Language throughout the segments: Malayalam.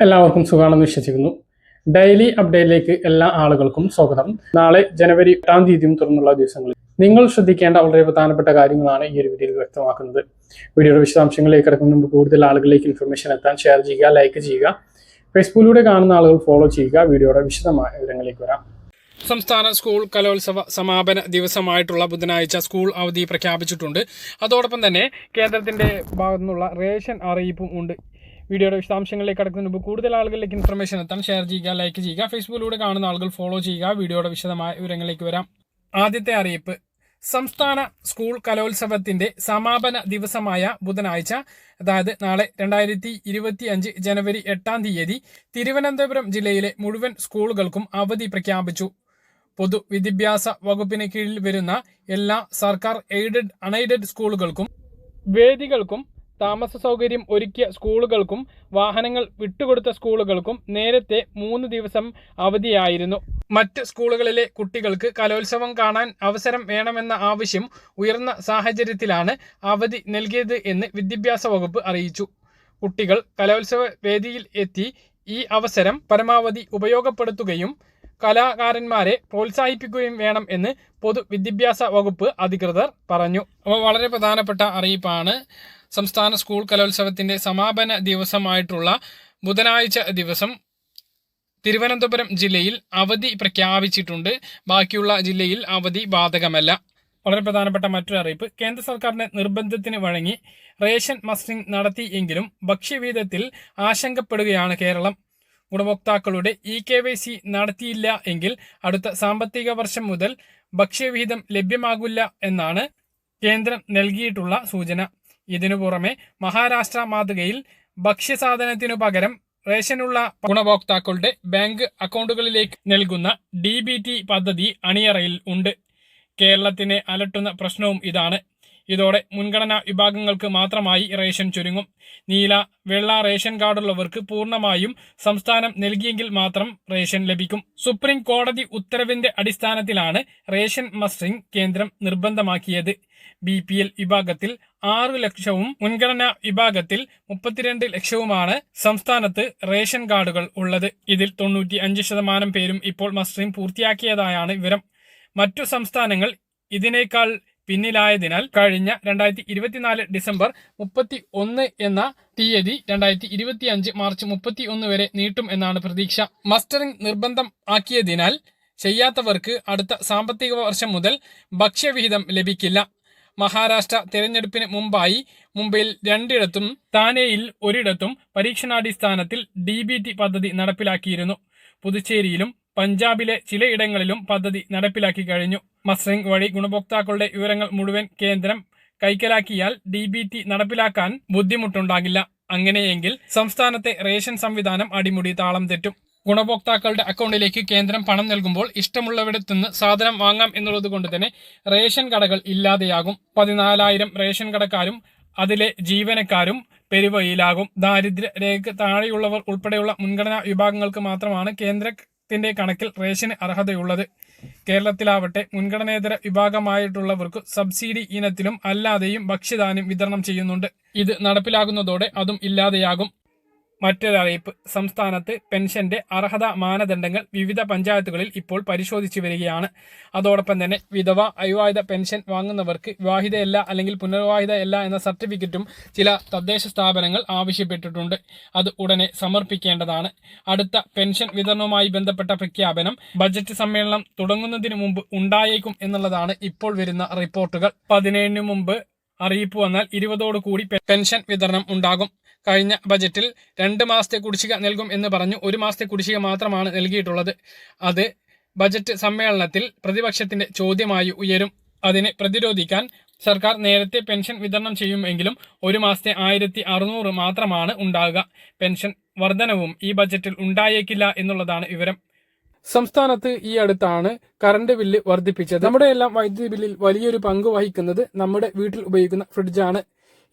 എല്ലാവർക്കും സുഖമാണെന്ന് വിശ്വസിക്കുന്നു. ഡെയിലി അപ്ഡേറ്റിലേക്ക് എല്ലാ ആളുകൾക്കും സ്വാഗതം. നാളെ ജനുവരി എട്ടാം തീയതിയും തുറന്നുള്ള ദിവസങ്ങളിൽ നിങ്ങൾ ശ്രദ്ധിക്കേണ്ട വളരെ പ്രധാനപ്പെട്ട കാര്യങ്ങളാണ് ഈ ഒരു വീഡിയോയിൽ വ്യക്തമാക്കുന്നത്. വീഡിയോയുടെ വിശദാംശങ്ങളിലേക്ക് കിടക്കുന്ന മുമ്പ് കൂടുതൽ ആളുകളിലേക്ക് ഇൻഫർമേഷൻ എത്താൻ ഷെയർ ചെയ്യുക ലൈക്ക് ചെയ്യുക ഫേസ്ബുക്കിലൂടെ കാണുന്ന ആളുകൾ ഫോളോ ചെയ്യുക. വീഡിയോയുടെ വിശദമായ വിവരങ്ങളിലേക്ക് വരാം. സംസ്ഥാന സ്കൂൾ കലോത്സവ സമാപന ദിവസമായിട്ടുള്ള ബുധനാഴ്ച സ്കൂൾ അവധി പ്രഖ്യാപിച്ചിട്ടുണ്ട്. അതോടൊപ്പം തന്നെ കേന്ദ്രത്തിന്റെ ഭാഗത്തുനിന്നുള്ള റേഷൻ അറിയിപ്പും ഉണ്ട്. വീഡിയോയുടെ വിശദാംശങ്ങളിലേക്ക് കടക്കുന്നതിന് മുമ്പ് കൂടുതൽ ആളുകളിലേക്ക് ഇൻഫർമേഷൻ എത്താൻ ഷെയർ ചെയ്യുക ലൈക്ക് ചെയ്യുക ഫേസ്ബുക്കിലൂടെ കാണുന്ന ആളുകൾ ഫോളോ ചെയ്യുക. വീഡിയോയുടെ വിശദമായ വിവരങ്ങളിലേക്ക് വരാം. ആദ്യത്തെ അറിയിപ്പ്. സംസ്ഥാന സ്കൂൾ കലോത്സവത്തിന്റെ സമാപന ദിവസമായ ബുധനാഴ്ച അതായത് നാളെ രണ്ടായിരത്തി ഇരുപത്തി അഞ്ച് ജനുവരി എട്ടാം തീയതി തിരുവനന്തപുരം ജില്ലയിലെ മുഴുവൻ സ്കൂളുകൾക്കും അവധി പ്രഖ്യാപിച്ചു. പൊതുവിദ്യാഭ്യാസ വകുപ്പിന് കീഴിൽ വരുന്ന എല്ലാ സർക്കാർ എയ്ഡഡ് അൺഎയ്ഡഡ് സ്കൂളുകൾക്കും വേദികൾക്കും താമസ സൗകര്യം ഒരുക്കിയ സ്കൂളുകൾക്കും വാഹനങ്ങൾ വിട്ടുകൊടുത്ത സ്കൂളുകൾക്കും നേരത്തെ മൂന്ന് ദിവസം അവധിയായിരുന്നു. മറ്റ് സ്കൂളുകളിലെ കുട്ടികൾക്ക് കലോത്സവം കാണാൻ അവസരം വേണമെന്ന ആവശ്യം ഉയർന്ന സാഹചര്യത്തിലാണ് അവധി നൽകിയത് എന്ന് വിദ്യാഭ്യാസ വകുപ്പ് അറിയിച്ചു. കുട്ടികൾ കലോത്സവ വേദിയിൽ എത്തി ഈ അവസരം പരമാവധി ഉപയോഗപ്പെടുത്തുകയും കലാകാരന്മാരെ പ്രോത്സാഹിപ്പിക്കുകയും വേണം എന്ന് പൊതുവിദ്യാഭ്യാസ വകുപ്പ് അധികൃതർ പറഞ്ഞു. അപ്പോൾ വളരെ പ്രധാനപ്പെട്ട അറിയിപ്പാണ്. സംസ്ഥാന സ്കൂൾ കലോത്സവത്തിന്റെ സമാപന ദിവസമായിട്ടുള്ള ബുധനാഴ്ച ദിവസം തിരുവനന്തപുരം ജില്ലയിൽ അവധി പ്രഖ്യാപിച്ചിട്ടുണ്ട്. ബാക്കിയുള്ള ജില്ലയിൽ അവധി ബാധകമല്ല. വളരെ പ്രധാനപ്പെട്ട മറ്റൊരു അറിയിപ്പ്. കേന്ദ്ര സർക്കാരിന്റെ നിർബന്ധത്തിന് വഴങ്ങി റേഷൻ മസ്റ്റിംഗ് നടത്തി എങ്കിലും ഭക്ഷ്യവീതത്തിൽ ആശങ്കപ്പെടുകയാണ് കേരളം. ഗുണഭോക്താക്കളുടെ ഇ കെ വൈ സി നടത്തിയില്ല എങ്കിൽ അടുത്ത സാമ്പത്തിക വർഷം മുതൽ ഭക്ഷ്യവിഹിതം ലഭ്യമാകില്ല എന്നാണ് കേന്ദ്രം നൽകിയിട്ടുള്ള സൂചന. ഇതിനു പുറമെ മഹാരാഷ്ട്ര മാതൃകയിൽ ഭക്ഷ്യസാധനത്തിനു പകരം റേഷനുള്ള ഗുണഭോക്താക്കളുടെ ബാങ്ക് അക്കൗണ്ടുകളിലേക്ക് നൽകുന്ന ഡി ബി ടി പദ്ധതി അണിയറയിൽ ഉണ്ട്. കേരളത്തിനെ അലട്ടുന്ന പ്രശ്നവും ഇതാണ്. ഇതോടെ മുൻഗണനാ വിഭാഗങ്ങൾക്ക് മാത്രമായി റേഷൻ ചുരുങ്ങും. നീല വെള്ള റേഷൻ കാർഡുള്ളവർക്ക് പൂർണമായും സംസ്ഥാനം നൽകിയെങ്കിൽ മാത്രം റേഷൻ ലഭിക്കും. സുപ്രീം കോടതി ഉത്തരവിന്റെ അടിസ്ഥാനത്തിലാണ് റേഷൻ മസ്റ്ററിംഗ് കേന്ദ്രം നിർബന്ധമാക്കിയത്. ബി പി എൽ വിഭാഗത്തിൽ ആറു ലക്ഷവും മുൻഗണന വിഭാഗത്തിൽ മുപ്പത്തിരണ്ട് ലക്ഷവുമാണ് സംസ്ഥാനത്ത് റേഷൻ കാർഡുകൾ ഉള്ളത്. ഇതിൽ തൊണ്ണൂറ്റി അഞ്ച് ശതമാനം പേരും ഇപ്പോൾ മസ്റ്ററിംഗ് പൂർത്തിയാക്കിയതായാണ് വിവരം. മറ്റു സംസ്ഥാനങ്ങൾ ഇതിനേക്കാൾ പിന്നിലായതിനാൽ കഴിഞ്ഞ രണ്ടായിരത്തി ഇരുപത്തിനാല് ഡിസംബർ മുപ്പത്തി ഒന്ന് എന്ന തീയതി രണ്ടായിരത്തി ഇരുപത്തി അഞ്ച് മാർച്ച് മുപ്പത്തി ഒന്ന് വരെ നീട്ടും എന്നാണ് പ്രതീക്ഷ. മസ്റ്ററിംഗ് നിർബന്ധം ആക്കിയതിനാൽ ചെയ്യാത്തവർക്ക് അടുത്ത സാമ്പത്തിക വർഷം മുതൽ ഭക്ഷ്യവിഹിതം ലഭിക്കില്ല. മഹാരാഷ്ട്ര തെരഞ്ഞെടുപ്പിന് മുമ്പായി മുംബൈയിൽ രണ്ടിടത്തും താനെയിൽ ഒരിടത്തും പരീക്ഷണാടിസ്ഥാനത്തിൽ ഡി ബി ടി പദ്ധതി നടപ്പിലാക്കിയിരുന്നു. പുതുച്ചേരിയിലും പഞ്ചാബിലെ ചിലയിടങ്ങളിലും പദ്ധതി നടപ്പിലാക്കി കഴിഞ്ഞു. മസ്റിംഗ് വഴി ഗുണഭോക്താക്കളുടെ വിവരങ്ങൾ മുഴുവൻ കേന്ദ്രം കൈക്കലാക്കിയാൽ ഡി ബി ടി നടപ്പിലാക്കാൻ ബുദ്ധിമുട്ടുണ്ടാകില്ല. അങ്ങനെയെങ്കിൽ സംസ്ഥാനത്തെ റേഷൻ സംവിധാനം അടിമുടി താളം തെറ്റും. ഗുണഭോക്താക്കളുടെ അക്കൗണ്ടിലേക്ക് കേന്ദ്രം പണം നൽകുമ്പോൾ ഇഷ്ടമുള്ളവിടത്തുനിന്ന് സാധനം വാങ്ങാം എന്നുള്ളത് കൊണ്ട് തന്നെ റേഷൻ കടകൾ ഇല്ലാതെയാകും. പതിനാലായിരം റേഷൻ കടക്കാരും അതിലെ ജീവനക്കാരും പെരുവയിലാകും ദാരിദ്ര്യ രേഖ താഴെയുള്ളവർ ഉൾപ്പെടെയുള്ള മുൻഗണനാ വിഭാഗങ്ങൾക്ക് മാത്രമാണ് കേന്ദ്രത്തിന്റെ കണക്കിൽ റേഷന് അർഹതയുള്ളത്. കേരളത്തിലാവട്ടെ മുൻഗണനേതര വിഭാഗമായിട്ടുള്ളവർക്ക് സബ്സിഡി ഇനത്തിലും അല്ലാതെയും ഭക്ഷ്യധാന്യം വിതരണം ചെയ്യുന്നുണ്ട്. ഇത് നടപ്പിലാകുന്നതോടെ അതും ഇല്ലാതെയാകും. മറ്റൊരറിയിപ്പ് സംസ്ഥാനത്ത് പെൻഷന്റെ അർഹത മാനദണ്ഡങ്ങൾ വിവിധ പഞ്ചായത്തുകളിൽ ഇപ്പോൾ പരിശോധിച്ചു വരികയാണ്. അതോടൊപ്പം തന്നെ വിധവ അവിവാഹിത പെൻഷൻ വാങ്ങുന്നവർക്ക് വിവാഹിതയല്ല അല്ലെങ്കിൽ പുനർവിവാഹിതയല്ല എന്ന സർട്ടിഫിക്കറ്റും ചില തദ്ദേശ സ്ഥാപനങ്ങൾ ആവശ്യപ്പെട്ടിട്ടുണ്ട്. അത് ഉടനെ സമർപ്പിക്കേണ്ടതാണ്. അടുത്ത പെൻഷൻ വിതരണവുമായി ബന്ധപ്പെട്ട പ്രഖ്യാപനം ബജറ്റ് സമ്മേളനം തുടങ്ങുന്നതിന് മുമ്പ് ഉണ്ടായേക്കും എന്നുള്ളതാണ് ഇപ്പോൾ വരുന്ന റിപ്പോർട്ടുകൾ. പതിനേഴിന് മുമ്പ് അറിയിപ്പ് വന്നാൽ ഇരുപതോടു കൂടി പെൻഷൻ വിതരണം ഉണ്ടാകും. കഴിഞ്ഞ ബജറ്റിൽ രണ്ട് മാസത്തെ കുടിശ്ശിക നൽകും എന്ന് പറഞ്ഞു. ഒരു മാസത്തെ കുടിശ്ശിക മാത്രമാണ് നൽകിയിട്ടുള്ളത്. അത് ബജറ്റ് സമ്മേളനത്തിൽ പ്രതിപക്ഷത്തിന്റെ ചോദ്യമായി ഉയരും. അതിനെ പ്രതിരോധിക്കാൻ സർക്കാർ നേരത്തെ പെൻഷൻ വിതരണം ചെയ്യുമെങ്കിലും ഒരു മാസത്തെ ആയിരത്തി മാത്രമാണ് ഉണ്ടാകുക പെൻഷൻ വർധനവും ഈ ബജറ്റിൽ ഉണ്ടായേക്കില്ല എന്നുള്ളതാണ് വിവരം. സംസ്ഥാനത്ത് ഈ അടുത്താണ് കറണ്ട് ബില്ല് വർദ്ധിപ്പിച്ചത്. നമ്മുടെ എല്ലാം വൈദ്യുതി ബില്ലിൽ വലിയൊരു പങ്ക് വഹിക്കുന്നത് നമ്മുടെ വീട്ടിൽ ഉപയോഗിക്കുന്ന ഫ്രിഡ്ജാണ്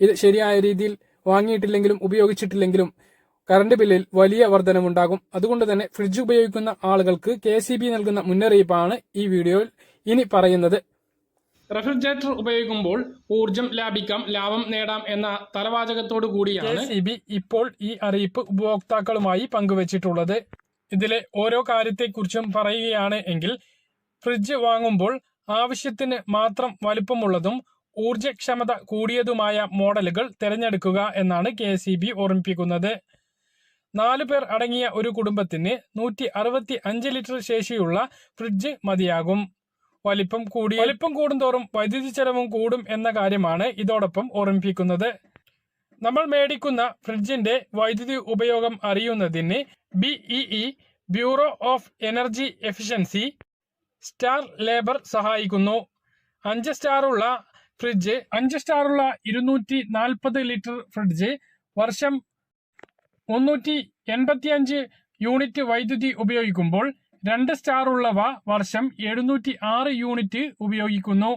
ഇത് ശരിയായ രീതിയിൽ വാങ്ങിയിട്ടില്ലെങ്കിലും ഉപയോഗിച്ചിട്ടില്ലെങ്കിലും കറണ്ട് ബില്ലിൽ വലിയ വർധനമുണ്ടാകും അതുകൊണ്ട് തന്നെ ഫ്രിഡ്ജ് ഉപയോഗിക്കുന്ന ആളുകൾക്ക് കെ നൽകുന്ന മുന്നറിയിപ്പാണ് ഈ വീഡിയോയിൽ ഇനി പറയുന്നത്. റെഫ്രിജറേറ്റർ ഉപയോഗിക്കുമ്പോൾ ഊർജം ലാഭിക്കാം ലാഭം നേടാം എന്ന തലവാചകത്തോടു കൂടിയാണ് ഇപ്പോൾ ഈ അറിയിപ്പ് ഉപഭോക്താക്കളുമായി പങ്കുവച്ചിട്ടുള്ളത്. ഇതിലെ ഓരോ കാര്യത്തെക്കുറിച്ചും പറയുകയാണ് എങ്കിൽ ഫ്രിഡ്ജ് വാങ്ങുമ്പോൾ ആവശ്യത്തിന് മാത്രം വലുപ്പമുള്ളതും ഊർജക്ഷമത കൂടിയതുമായ മോഡലുകൾ തിരഞ്ഞെടുക്കുക എന്നാണ് കെ സി ബി ഓർമ്മിപ്പിക്കുന്നത്. നാലു പേർ അടങ്ങിയ ഒരു കുടുംബത്തിന് നൂറ്റി അറുപത്തി അഞ്ച് ലിറ്റർ ശേഷിയുള്ള ഫ്രിഡ്ജ് മതിയാകും. വലിപ്പം കൂടി വലിപ്പം കൂടുന്തോറും വൈദ്യുതി ചെലവും കൂടും എന്ന കാര്യമാണ് ഇതോടൊപ്പം ഓർമ്മിപ്പിക്കുന്നത്. നമ്മൾ മേടിക്കുന്ന ഫ്രിഡ്ജിന്റെ വൈദ്യുതി ഉപയോഗം അറിയുന്നതിന് BEE bureau of energy efficiency star label സഹായിക്കുന്നു. അഞ്ച് സ്റ്റാറുള്ള ഫ്രിഡ്ജ് അഞ്ച് സ്റ്റാറുള്ള ഇരുന്നൂറ്റി നാൽപ്പത് ലിറ്റർ ഫ്രിഡ്ജ് വർഷം മുന്നൂറ്റി എൺപത്തിയഞ്ച് യൂണിറ്റ് വൈദ്യുതി ഉപയോഗിക്കുമ്പോൾ രണ്ട് സ്റ്റാർ ഉള്ളവ വർഷം എഴുന്നൂറ്റി ആറ് യൂണിറ്റ് ഉപയോഗിക്കുന്നു.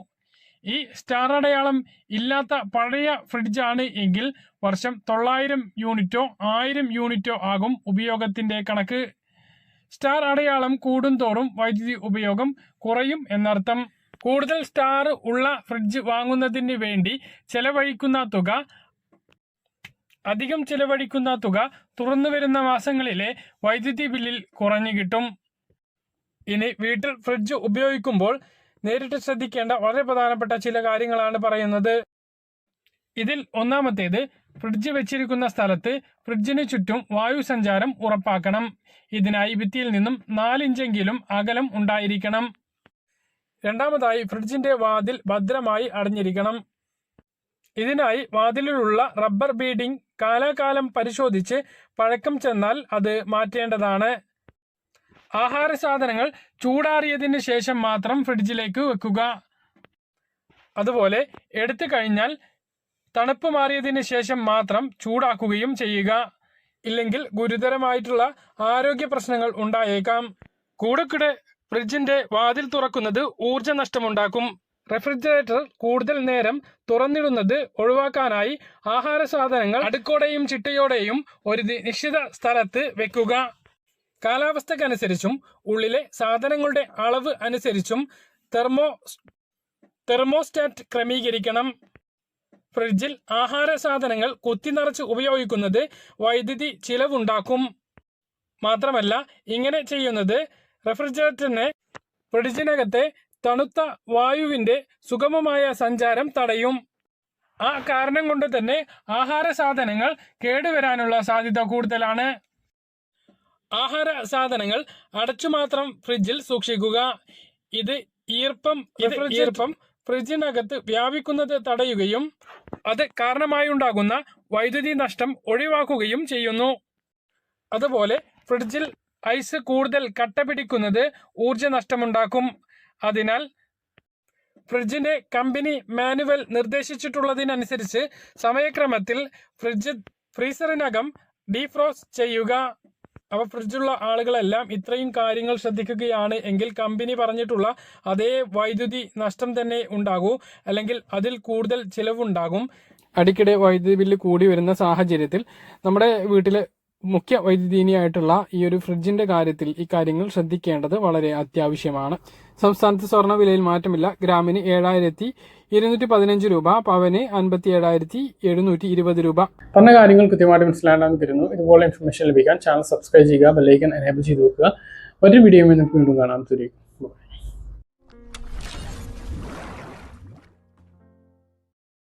ഈ സ്റ്റാർ അടയാളം ഇല്ലാത്ത പഴയ ഫ്രിഡ്ജാണ് എങ്കിൽ വർഷം തൊള്ളായിരം യൂണിറ്റോ ആയിരം യൂണിറ്റോ ആകും ഉപയോഗത്തിന്റെ കണക്ക്. സ്റ്റാർ അടയാളം കൂടുന്തോറും വൈദ്യുതി ഉപയോഗം കുറയും എന്നർത്ഥം. കൂടുതൽ സ്റ്റാർ ഉള്ള ഫ്രിഡ്ജ് വാങ്ങുന്നതിന് വേണ്ടി ചെലവഴിക്കുന്ന തുക അധികം ചെലവഴിക്കുന്ന തുക തുറന്നു വരുന്ന മാസങ്ങളിലെ വൈദ്യുതി ബില്ലിൽ കുറഞ്ഞു കിട്ടും. ഇനി വീട്ടിൽ ഫ്രിഡ്ജ് ഉപയോഗിക്കുമ്പോൾ നേരിട്ട് ശ്രദ്ധിക്കേണ്ട വളരെ പ്രധാനപ്പെട്ട ചില കാര്യങ്ങളാണ് പറയുന്നത്. ഇതിൽ ഒന്നാമത്തേത് ഫ്രിഡ്ജ് വെച്ചിരിക്കുന്ന സ്ഥലത്ത് ഫ്രിഡ്ജിന് ചുറ്റും വായു സഞ്ചാരം ഉറപ്പാക്കണം. ഇതിനായി ഭിത്തിയിൽ നിന്നും നാലിഞ്ചെങ്കിലും അകലം ഉണ്ടായിരിക്കണം. രണ്ടാമതായി ഫ്രിഡ്ജിന്റെ വാതിൽ ഭദ്രമായി അടഞ്ഞിരിക്കണം. ഇതിനായി വാതിലിലുള്ള റബ്ബർ ബീഡിംഗ് കാലാകാലം പരിശോധിച്ച് പഴക്കം ചെന്നാൽ അത് മാറ്റേണ്ടതാണ്. ആഹാര സാധനങ്ങൾ ചൂടാറിയതിന് ശേഷം മാത്രം ഫ്രിഡ്ജിലേക്ക് വെക്കുക. അതുപോലെ എടുത്തു കഴിഞ്ഞാൽ തണുപ്പ് മാറിയതിന് ശേഷം മാത്രം ചൂടാക്കുകയും ചെയ്യുക. ഇല്ലെങ്കിൽ ഗുരുതരമായിട്ടുള്ള ആരോഗ്യ പ്രശ്നങ്ങൾ ഉണ്ടായേക്കാം. കൂടെക്കൂടെ ഫ്രിഡ്ജിന്റെ വാതിൽ തുറക്കുന്നത് ഊർജ നഷ്ടമുണ്ടാക്കും റെഫ്രിജറേറ്റർ കൂടുതൽ നേരം തുറന്നിടുന്നത് ഒഴിവാക്കാനായി ആഹാര സാധനങ്ങൾ അടുക്കോടെയും ചിട്ടയോടെയും ഒരു നിശ്ചിത സ്ഥലത്ത് വെക്കുക. കാലാവസ്ഥക്കനുസരിച്ചും ഉള്ളിലെ സാധനങ്ങളുടെ അളവ് അനുസരിച്ചും തെർമോ തെർമോസ്റ്റാറ്റ് ക്രമീകരിക്കണം. ഫ്രിഡ്ജിൽ ആഹാര സാധനങ്ങൾ കുത്തി നിറച്ച് ഉപയോഗിക്കുന്നത് വൈദ്യുതി ചിലവുണ്ടാക്കും. മാത്രമല്ല ഇങ്ങനെ ചെയ്യുന്നത് റെഫ്രിജറേറ്ററിനെ ഫ്രിഡ്ജിനകത്തെ തണുത്ത വായുവിന്റെ സുഗമമായ സഞ്ചാരം തടയും. ആ കാരണം കൊണ്ട് തന്നെ ആഹാര സാധനങ്ങൾ കേടുവരാനുള്ള സാധ്യത കൂടുതലാണ്. ആഹാര സാധനങ്ങൾ അടച്ചു മാത്രം ഫ്രിഡ്ജിൽ സൂക്ഷിക്കുക. ഇത് ഈർപ്പം ഈർപ്പം ഫ്രിഡ്ജിനകത്ത് വ്യാപിക്കുന്നത് തടയുകയും അത് കാരണമായി ഉണ്ടാകുന്ന വൈദ്യുതി നഷ്ടം ഒഴിവാക്കുകയും ചെയ്യുന്നു. അതുപോലെ ഫ്രിഡ്ജിൽ ഐസ് കൂടുതൽ കട്ട പിടിക്കുന്നത് ഊർജ നഷ്ടമുണ്ടാക്കും. അതിനാൽ ഫ്രിഡ്ജിന്റെ കമ്പനി മാനുവൽ നിർദ്ദേശിച്ചിട്ടുള്ളതിനനുസരിച്ച് സമയക്രമത്തിൽ ഫ്രിഡ്ജ് ഫ്രീസറിനകം ഡീഫ്രോസ് ചെയ്യുക. അപ്പോൾ ഫ്രിഡ്ജുള്ള ആളുകളെല്ലാം ഇത്രയും കാര്യങ്ങൾ ശ്രദ്ധിക്കുകയാണ് എങ്കിൽ കമ്പനി പറഞ്ഞിട്ടുള്ള അതേ വൈദ്യുതി നഷ്ടം തന്നെ ഉണ്ടാകൂ. അല്ലെങ്കിൽ അതിൽ കൂടുതൽ ചിലവുണ്ടാകും. അടിക്കടി വൈദ്യുതി ബില്ല് കൂടി വരുന്ന സാഹചര്യത്തിൽ നമ്മുടെ വീട്ടിലെ മുഖ്യ വൈദ്യുതിനിയായിട്ടുള്ള ഈ ഒരു ഫ്രിഡ്ജിന്റെ കാര്യത്തിൽ ഈ കാര്യങ്ങൾ ശ്രദ്ധിക്കേണ്ടത് വളരെ അത്യാവശ്യമാണ്. സംസ്ഥാനത്ത് സ്വർണ വിലയിൽ മാറ്റമില്ല. ഗ്രാമിന് ഏഴായിരത്തി ഇരുന്നൂറ്റി പതിനഞ്ച് രൂപ പവന് അൻപത്തി ഏഴായിരത്തി എഴുന്നൂറ്റി ഇരുപത് രൂപ. പറഞ്ഞ കാര്യങ്ങൾ കൃത്യമായിട്ട് മനസ്സിലാക്കാൻ തരുന്നു. ഇതുപോലെ ഇൻഫർമേഷൻ ലഭിക്കാൻ ചാനൽ സബ്സ്ക്രൈബ് ചെയ്യുക ബെല്ലൈക്കൻ എനേബിൾ ചെയ്ത് വെക്കുക. ഒരു വീഡിയോ നമുക്ക് വീണ്ടും കാണാൻ തരും